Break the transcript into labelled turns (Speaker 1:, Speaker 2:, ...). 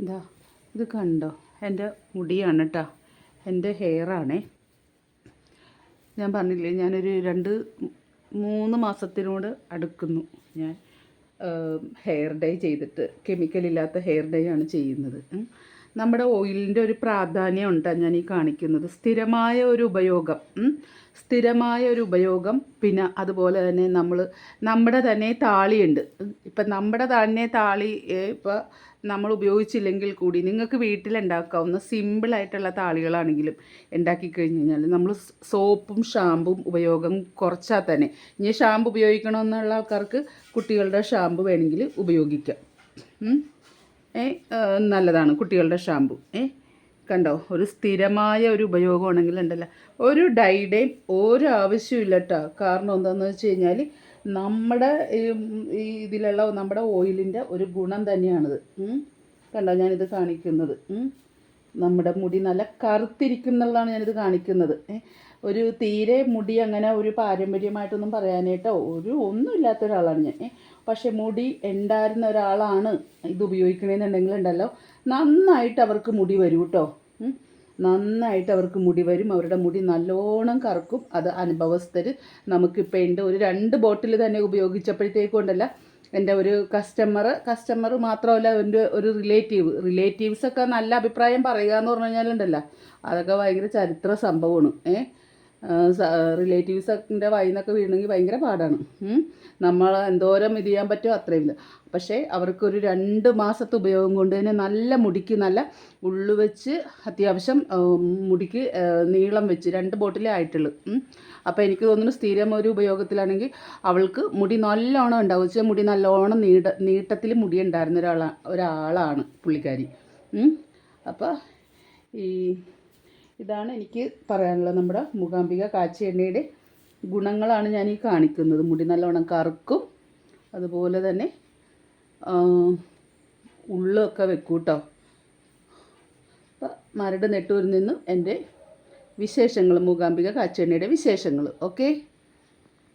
Speaker 1: എന്താ ഇത് കണ്ടോ? എന്റെ മുടിയാണ് കേട്ടോ എന്റെ ഹെയറാണേ. ഞാൻ പറഞ്ഞില്ലേ ഞാനൊരു രണ്ട് മൂന്ന് മാസത്തിനോട് അടുക്കുന്നു. ഞാൻ ഹെയർ ഡൈ ചെയ്തിട്ട് കെമിക്കൽ ഇല്ലാത്ത ഹെയർ ഡൈ ആണ് ചെയ്യുന്നത്. നമ്മുടെ ഓയിലിന്റെ ഒരു പ്രാധാന്യം ഉണ്ടാണ് ഞാൻ ഈ കാണിക്കുന്നത്? സ്ഥിരമായ ഒരു ഉപയോഗം സ്ഥിരമായ ഒരു ഉപയോഗം പിന്നെ അതുപോലെ തന്നെ നമ്മൾ നമ്മുടെ തന്നെ താളിയുണ്ട് ഇപ്പം നമ്മുടെ തന്നെ താളി ഇപ്പം നമ്മൾ ഉപയോഗിച്ചില്ലെങ്കിൽ കൂടി നിങ്ങൾക്ക് വീട്ടിലുണ്ടാക്കാവുന്ന സിമ്പിളായിട്ടുള്ള താളികളാണെങ്കിലും ഉണ്ടാക്കി കഴിഞ്ഞ് കഴിഞ്ഞാൽ നമ്മൾ സോപ്പും ഷാമ്പും ഉപയോഗം കുറച്ചാൽ തന്നെ. ഇനി ഷാമ്പു ഉപയോഗിക്കണമെന്നുള്ള ആൾക്കാർക്ക് കുട്ടികളുടെ ഷാമ്പു വേണമെങ്കിൽ ഉപയോഗിക്കാം. ഏ നല്ലതാണ് കുട്ടികളുടെ ഷാമ്പു. ഏ കണ്ടോ? ഒരു സ്ഥിരമായ ഒരു ഉപയോഗമാണെങ്കിൽ ഉണ്ടല്ലോ. ഒരു ഡൈഡേയും ഒരു ആവശ്യമില്ല കേട്ടോ കാരണം എന്താണെന്ന് വെച്ച് കഴിഞ്ഞാൽ നമ്മുടെ ഈ ഇതിലുള്ള നമ്മുടെ ഓയിലിന്റെ ഒരു ഗുണം തന്നെയാണിത്. കണ്ടോ? ഞാനിത് കാണിക്കുന്നത്. നമ്മുടെ മുടി നല്ല കറുത്തിരിക്കും എന്നുള്ളതാണ് ഞാനിത് കാണിക്കുന്നത്. ഒരു തീരെ മുടി അങ്ങനെ ഒരു പാരമ്പര്യമായിട്ടൊന്നും പറയാനായിട്ടോ ഒരു ഒന്നും ഇല്ലാത്ത ഒരാളാണ് ഞാൻ. പക്ഷേ മുടി ഉണ്ടായിരുന്ന ഒരാളാണ് ഇത് ഉപയോഗിക്കണമെന്നുണ്ടെങ്കിൽ ഉണ്ടല്ലോ നന്നായിട്ട് അവർക്ക് മുടി വരും കേട്ടോ. നന്നായിട്ട് അവർക്ക് മുടി വരും. അവരുടെ മുടി നല്ലോണം കറക്കും. അത് അനുഭവസ്ഥർ നമുക്കിപ്പോൾ ഉണ്ട് ഒരു രണ്ട് ബോട്ടിൽ തന്നെ ഉപയോഗിച്ചപ്പോഴത്തേക്കുണ്ടല്ല എന്റെ ഒരു കസ്റ്റമർ കസ്റ്റമർ മാത്രമല്ല എന്റെ ഒരു റിലേറ്റീവ് റിലേറ്റീവ്സൊക്കെ നല്ല അഭിപ്രായം പറയുക എന്ന് പറഞ്ഞു കഴിഞ്ഞാലുണ്ടല്ലോ അതൊക്കെ ഭയങ്കര ചരിത്ര സംഭവമാണ്. ഏ? റിലേറ്റീവ്സിന്റെ വായിൽ നിന്നൊക്കെ വീണെങ്കിൽ ഭയങ്കര പാടാണ്. നമ്മൾ എന്തോരം ഇത് ചെയ്യാൻ പറ്റുമോ അത്രയും ഇത്. പക്ഷേ അവർക്കൊരു രണ്ട് മാസത്തെ ഉപയോഗം കൊണ്ട് തന്നെ നല്ല മുടിക്ക് നല്ല ഉള്ളു വെച്ച് അത്യാവശ്യം മുടിക്ക് നീളം വെച്ച് രണ്ട് ബോട്ടിലേ ആയിട്ടുള്ളൂ. അപ്പോൾ എനിക്ക് തോന്നുന്നു സ്ഥിരം ഒരു ഉപയോഗത്തിലാണെങ്കിൽ അവൾക്ക് മുടി നല്ലോണം ഉണ്ടാവും. വെച്ചാൽ മുടി നല്ലോണം നീട നീട്ടത്തിൽ മുടി ഉണ്ടായിരുന്ന ഒരാളാണ് ഒരാളാണ് പുള്ളിക്കാരി അപ്പോൾ ഈ ഇതാണ് എനിക്ക് പറയാനുള്ളത് നമ്മുടെ മൂകാംബിക കാച്ചി എണ്ണയുടെ ഗുണങ്ങളാണ് ഞാൻ ഈ കാണിക്കുന്നത്. മുടി നല്ലോണം കറുക്കും. അതുപോലെ തന്നെ ഉള്ളൊക്കെ വെക്കും കേട്ടോ അപ്പം മരട് നെട്ടൂരിൽ നിന്നും എന്റെ വിശേഷങ്ങൾ മൂകാംബിക കാച്ചെണ്ണയുടെ വിശേഷങ്ങൾ. ഓക്കെ?